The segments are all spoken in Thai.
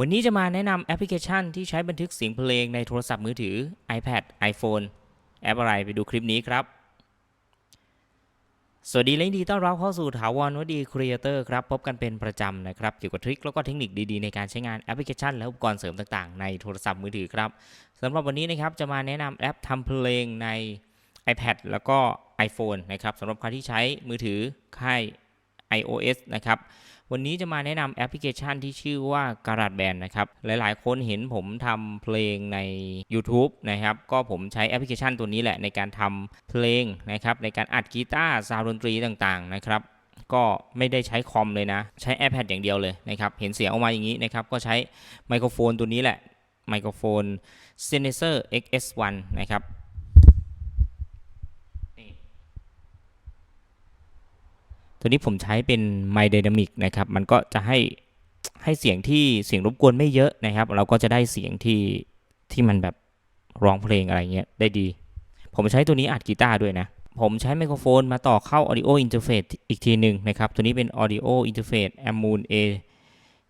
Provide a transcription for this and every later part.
วันนี้จะมาแนะนำแอปพลิเคชันที่ใช้บันทึกเสียงเพลงในโทรศัพท์มือถือ iPad iPhone แอปอะไรไปดูคลิปนี้ครับ สวัสดีและยินดีต้อนรับเข้าสู่ถาวรวดีครีเอเตอร์ครับ พบกันเป็นประจำนะครับ เกี่ยวกับทริคแล้วก็เทคนิคดีๆ ในการใช้งานแอปพลิเคชัน และอุปกรณ์เสริมต่างๆ ในโทรศัพท์มือถือครับสำหรับวันนี้นะครับจะมาแนะนำแอปทำเพลงใน iPad แล้วก็ iPhone นะครับสำหรับใครที่ใช้มือถือค่าย iOS นะครับวันนี้จะมาแนะนำแอปพลิเคชันที่ชื่อว่า GarageBand นะครับ หลาย ๆ คนเห็นผมทำเพลงใน YouTube นะครับ ก็ผมใช้แอปพลิเคชันตัวนี้แหละในการทำเพลงนะครับ ในการอัดกีตาร์ซาวด์ดนตรีต่าง ๆ นะครับ ก็ไม่ได้ใช้คอมเลยนะ ใช้ iPad อย่างเดียวเลยนะครับ เห็นเสียงออกมาอย่างนี้นะครับ ก็ใช้ไมโครโฟนตัวนี้แหละไมโครโฟน Sennheiser XS1 นะครับ ตัวนี้ผมใช้เป็น My Dynamic นะครับ มันก็จะให้ให้เสียงที่เสียงรบกวนไม่เยอะนะครับ เราก็จะได้เสียงที่ที่มันแบบร้องเพลงอะไรเงี้ยได้ดี ผมใช้ตัวนี้อัดกีตาร์ด้วยนะ ผมใช้ไมโครโฟนมาต่อเข้า Audio Interface อีกทีหนึ่งนะครับ ตัวนี้เป็น Audio Interface Amoon A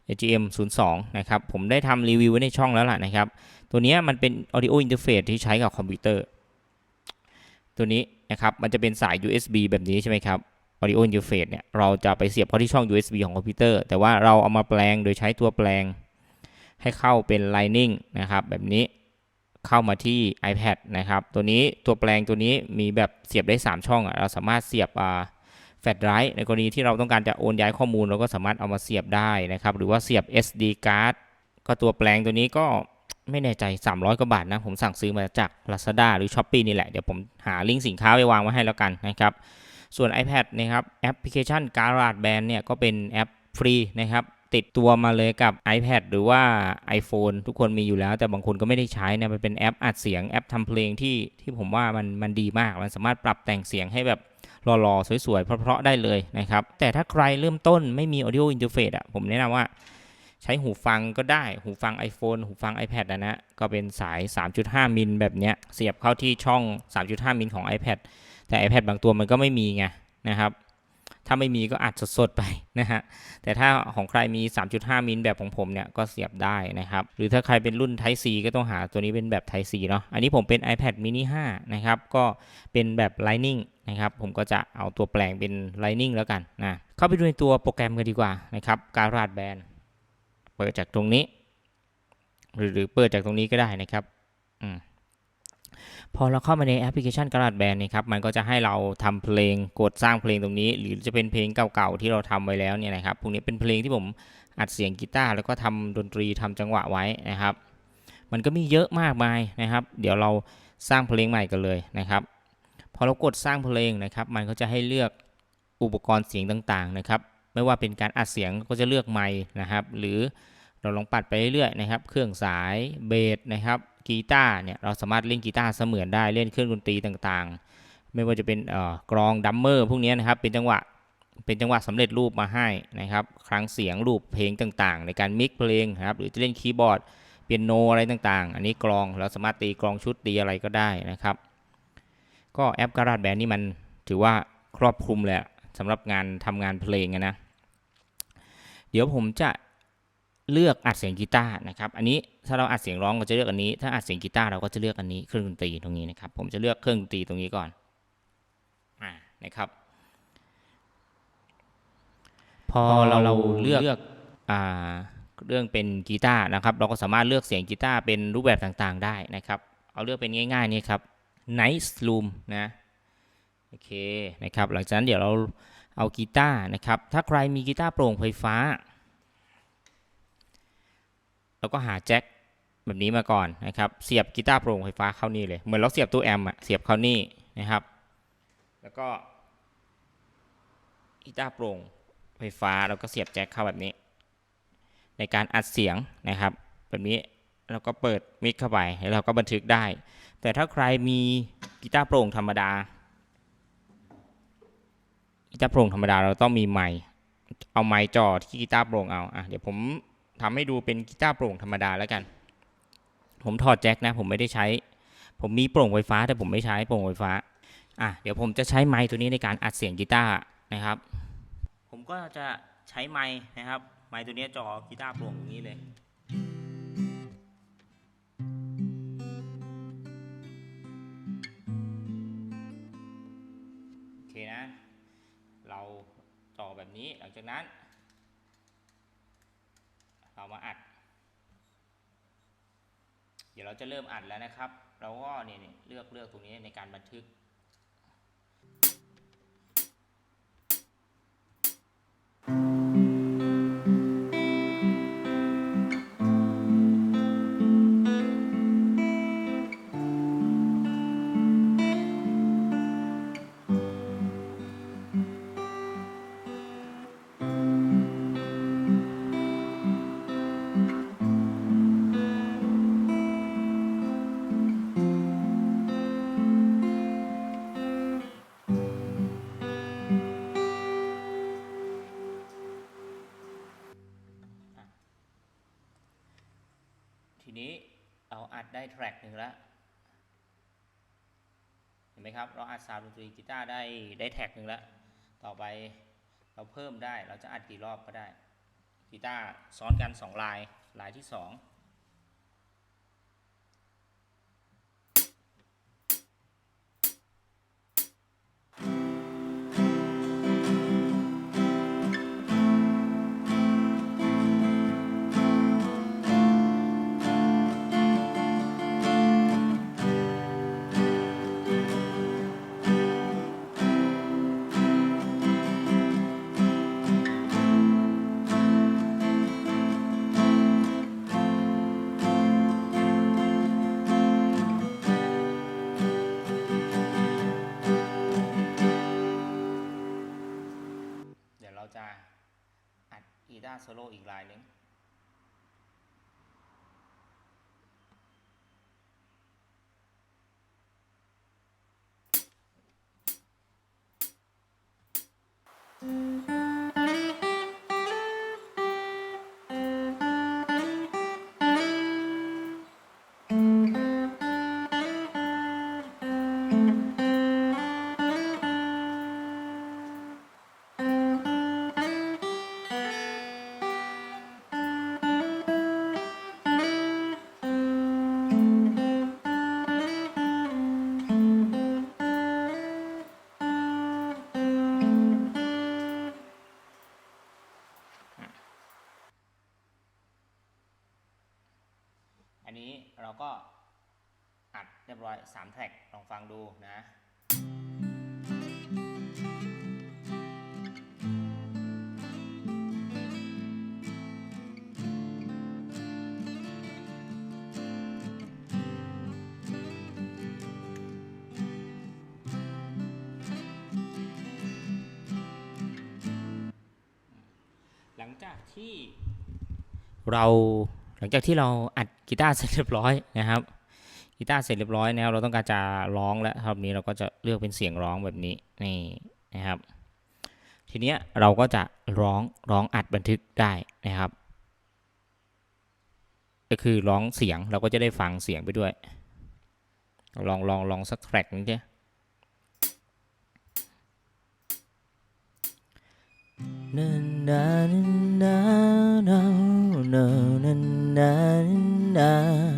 AGM 02นะครับ ผมได้ทำรีวิวไว้ในช่องแล้วล่ะนะครับ ตัวนี้มันเป็น Audio Interface ที่ใช้กับคอมพิวเตอร์ ตัวนี้นะครับ มันจะเป็นสาย USB แบบนี้ใช่ไหมครับ Audio Interface เนี่ยเราจะไปเสียบเข้าที่ช่อง USB ของคอมพิวเตอร์ แต่ว่าเราเอามาแปลงโดยใช้ตัวแปลง ให้เข้าเป็น Lightning นะครับ แบบนี้เข้ามาที่ iPad นะครับ ตัวนี้ตัวแปลงตัวนี้มีแบบเสียบได้ 3 ช่องอะเราสามารถเสียบแฟลชไดรฟ์ในกรณีที่เราต้องการจะโอนย้ายข้อมูลเราก็สามารถเอามาเสียบได้นะครับ หรือว่าเสียบ SD card ก็ตัวแปลงตัวนี้ก็ไม่แน่ใจ 300 กว่าบาทนะ ผมสั่งซื้อมาจาก Lazada หรือ Shopee นี่แหละ เดี๋ยวผมหาลิงก์สินค้าไปวางไว้ให้แล้วกันนะครับ ส่วน iPad นะครับแอปพลิเคชัน GarageBand เนี่ยก็เป็นแอปฟรีนะครับติดตัวมาเลยกับ iPad หรือว่า iPhone ทุกคนมีอยู่แล้ว แต่บางคนก็ไม่ได้ใช้นะมันเป็นแอปอัดเสียงแอปทำเพลงที่ที่ผมว่ามันมันดีมาก มันสามารถปรับแต่งเสียงให้แบบหล่อๆ สวยๆ เพราะๆ ได้เลยนะครับ แต่ถ้าใครเริ่มต้นไม่มี Audio Interface อะผมแนะนำว่าใช้หูฟังก็ได้ หูฟัง iPhone หูฟัง iPad นะนะ ก็เป็นสาย 3.5 มิลแบบเนี้ย เสียบเข้าที่ช่อง 3.5 มิลของ iPad แต่ iPad บางตัวมันก็ไม่มีไงนะครับ ถ้าไม่มีก็อัดสดๆไปนะฮะ แต่ถ้าของใครมี 3.5 มิลแบบของผมเนี่ยก็เสียบได้นะครับ หรือถ้าใครเป็นรุ่น Type C ก็ต้องหาตัวนี้เป็นแบบ Type C เนาะ อันนี้ผมเป็น iPad mini 5 นะครับ ก็เป็นแบบ Lightning นะครับ ผมก็จะเอาตัวแปลงเป็น Lightning แล้วกันนะ เข้าไปดูในตัวโปรแกรมกันดีกว่านะครับ GarageBand เปิดจากตรงนี้หรือหรือเปิดจากตรงนี้ก็ได้นะครับ อืม พอเราเข้ามาในแอปพลิเคชัน GarageBand นี่ครับมันก็จะให้เราทำเพลงกดสร้างเพลงตรงนี้ หรือจะเป็นเพลงเก่าๆที่เราทำไว้แล้วเนี่ยนะครับพวกนี้เป็นเพลงที่ผมอัดเสียงกีตาร์แล้วก็ทำดนตรีทำจังหวะไว้นะครับ มันก็มีเยอะมากมายนะครับ เดี๋ยวเราสร้างเพลงใหม่กันเลยนะครับ พอเรากดสร้างเพลงนะครับ มันก็จะให้เลือกอุปกรณ์เสียงต่างๆนะครับ ไม่ว่าเป็นการอัดเสียงก็จะเลือกไมค์นะครับ หรือเราลองปัดไปเรื่อยๆนะครับ เครื่องสายเบสนะครับ กีตาร์เนี่ยเราสามารถเล่นกีตาร์เสมือนได้เล่นเครื่องดนตรีต่างๆ ไม่ว่าจะเป็นเอ่อกรองดัมเมอร์พวกนี้นะครับเป็นจังหวะเป็นจังหวะสำเร็จรูปมาให้นะครับครั้งเสียงรูปเพลงต่างๆ ในการมิกเพลงนะครับหรือจะเล่นคีย์บอร์ดเปียโนอะไรต่างๆ อันนี้กรองเราสามารถตีกรองชุดตีอะไรก็ได้นะครับ ก็แอปการาดแบนนี่มันถือว่าครอบคลุมเละสำหรับงานทำงานเพลงนะ เดี๋ยวผมจะเลือกอัดเสียงกีตาร์นะครับ อันนี้ ถ้าเราอัดเสียงร้องก็จะเลือกอันนี้ ถ้าอัดเสียงกีตาร์เราก็จะเลือกอันนี้เครื่องดนตรีตรงนี้นะครับ ผมจะเลือกเครื่องดนตรีตรงนี้ก่อนอ่านะครับ พอเราเราเลือกอ่าเรื่องเป็นกีตาร์นะครับ เราก็สามารถเลือกเสียงกีตาร์เป็นรูปแบบต่างๆ ได้นะครับ เอาเลือกเป็นง่ายๆนี่ครับ Nice Room นะโอเคนะครับ หลังจากนั้นเดี๋ยวเราเอากีตาร์นะครับ ถ้าใครมีกีตาร์โปร่งไฟฟ้า เราก็หาแจ็ค แบบนี้มาก่อนนะครับ เสียบกีตาร์โปร่งไฟฟ้าเข้านี่เลย เหมือนเราเสียบตู้แอมป์อะเสียบเข้านี่นะครับ แล้วก็กีตาร์โปร่งไฟฟ้าเราก็เสียบแจ็คเข้าแบบนี้ ในการอัดเสียงนะครับ แบบนี้เราก็เปิดมิกเข้าไปแล้วเราก็บันทึกได้ แต่ถ้าใครมีกีตาร์โปร่งธรรมดากีตาร์โปร่งธรรมดาเราต้องมีไมค์เอาไมค์จ่อที่กีตาร์โปร่งเอาอะเดี๋ยวผมทำให้ดูเป็นกีตาร์โปร่งธรรมดาแล้วกัน ผมถอดแจ็คนะ ผมไม่ได้ใช้ ผมมีโปร่งไฟฟ้าแต่ผมไม่ใช้โปร่งไฟฟ้าอะเดี๋ยวผมจะใช้ไมค์ตัวนี้ในการอัดเสียงกีตาร์นะครับ ผมก็จะใช้ไมค์นะครับ ไมค์ตัวนี้จ่อกีตาร์โปร่งอย่างนี้เลยโอเคนะ เราต่อแบบนี้หลังจากนั้น เรามาอัด เดี๋ยวเราจะเริ่มอัดแล้วนะครับ เราก็เนี่ยเนี่ยเลือกเลือกตรงนี้ในการบันทึก อัดได้แทร็กหนึ่งแล้วเห็นไหมครับ เราอัดซาวด์ดนตรีกีตาร์ได้ได้แท็กหนึ่งแล้ว ต่อไปเราเพิ่มได้เราจะอัดกี่รอบก็ได้กีตาร์ซ้อนกัน 2 ลายลายที่ 2 อีด้าโซโลอีกลายหนึ่ง ร้อย3แทร็กลองฟังดูนะหลังจากที่เราหลังจากที่เราอัดกีตาร์เสร็จเรียบร้อยนะครับ กีตาร์เสร็จเรียบร้อยนะครับเราต้องการจะร้องแล้วครับนี้เราก็จะเลือกเป็นเสียงร้องแบบนี้นี่นะครับ ทีเนี้ยเราก็จะร้องร้องอัดบันทึกได้นะครับ ก็คือร้องเสียงเราก็จะได้ฟังเสียงไปด้วย ลองลองลองสักแทร็กนึงดินานานานานานานา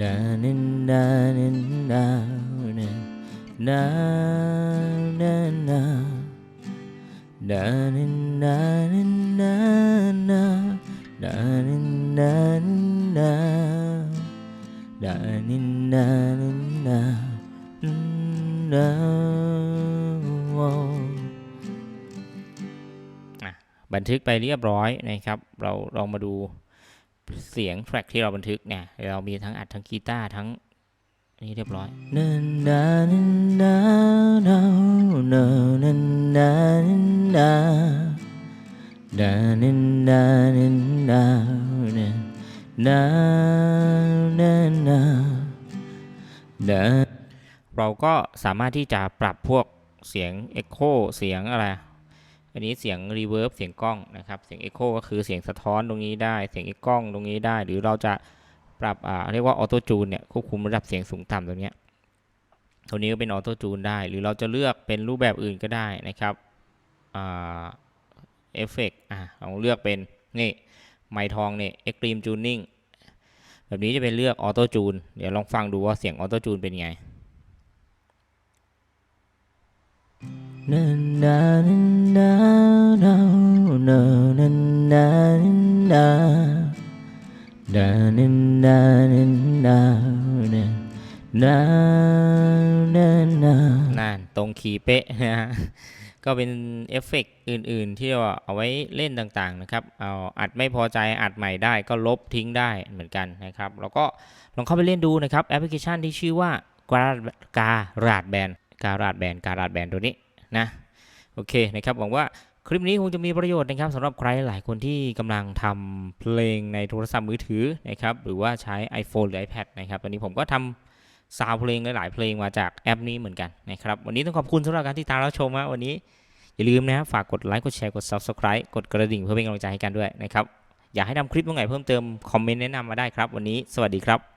ดานินดานินดานินดานินดาดานินดานินดานาดานินดานินดาดานินดานินดานาบันทึกไปเรียบร้อยนะครับ เราลองมาดู เสียงแฟลกที่เราบันทึกเนี่ยเรามีทั้งอัดทั้งกีตาร์ทั้งนี่เรียบร้อยเราก็สามารถที่จะปรับพวกเสียงเอ็กโคเสียงอะไร อันนี้เสียงรีเวิร์บเสียงกล้องนะครับ เสียง Echo ก็คือเสียงสะท้อนตรงนี้ได้ เสียงกล้องตรงนี้ได้ หรือเราจะปรับอ่าเรียกว่าออโต้จูนเนี่ยควบคุมระดับเสียงสูงต่ำตรงนี้ตัวนี้ก็เป็นออโต้จูนได้ หรือเราจะเลือกเป็นรูปแบบอื่นก็ได้นะครับอ่าเอฟเฟกต์อ่าลองเลือกเป็นนี่ไมค์ทองเนี่ย Extreme Tuning แบบนี้จะเป็นเลือกออโต้จูนเดี๋ยวลองฟังดูว่าเสียงออโต้จูนเป็นไง นั่นตรงคีย์เป๊ะนะฮะก็เป็นเอฟเฟกอื่น ๆ ที่ว่าเอาไว้เล่นต่างๆนะครับ เอาอัดไม่พอใจอัดใหม่ได้ก็ลบทิ้งได้เหมือนกันนะครับ แล้วก็ลองเข้าไปเล่นดูนะครับ แอปพลิเคชันที่ชื่อว่าการการาดแบนการาดแบนการาดแบนตัวนี้ นะโอเคนะครับหวังว่าคลิปนี้คงจะมีประโยชน์นะครับสำหรับใครหลายคนที่กำลังทำเพลงในโทรศัพท์มือถือนะครับหรือว่าใช้ iPhone หรือ iPad นะครับตอนนี้ผมก็ทำซาวเพลงหลายๆเพลงมาจากแอปนี้เหมือนกันนะครับวันนี้ต้องขอบคุณสำหรับการที่ตามรับชมนะวันนี้อย่าลืมนะฝากกดไลค์กดแชร์กด Subscribe กดกระดิ่งเพื่อเป็นกำลังใจให้กันด้วยนะครับอยากให้ทำคลิปตรงไหนเพิ่มเติมคอมเมนต์แนะนำมาได้ครับ วันนี้สวัสดีครับ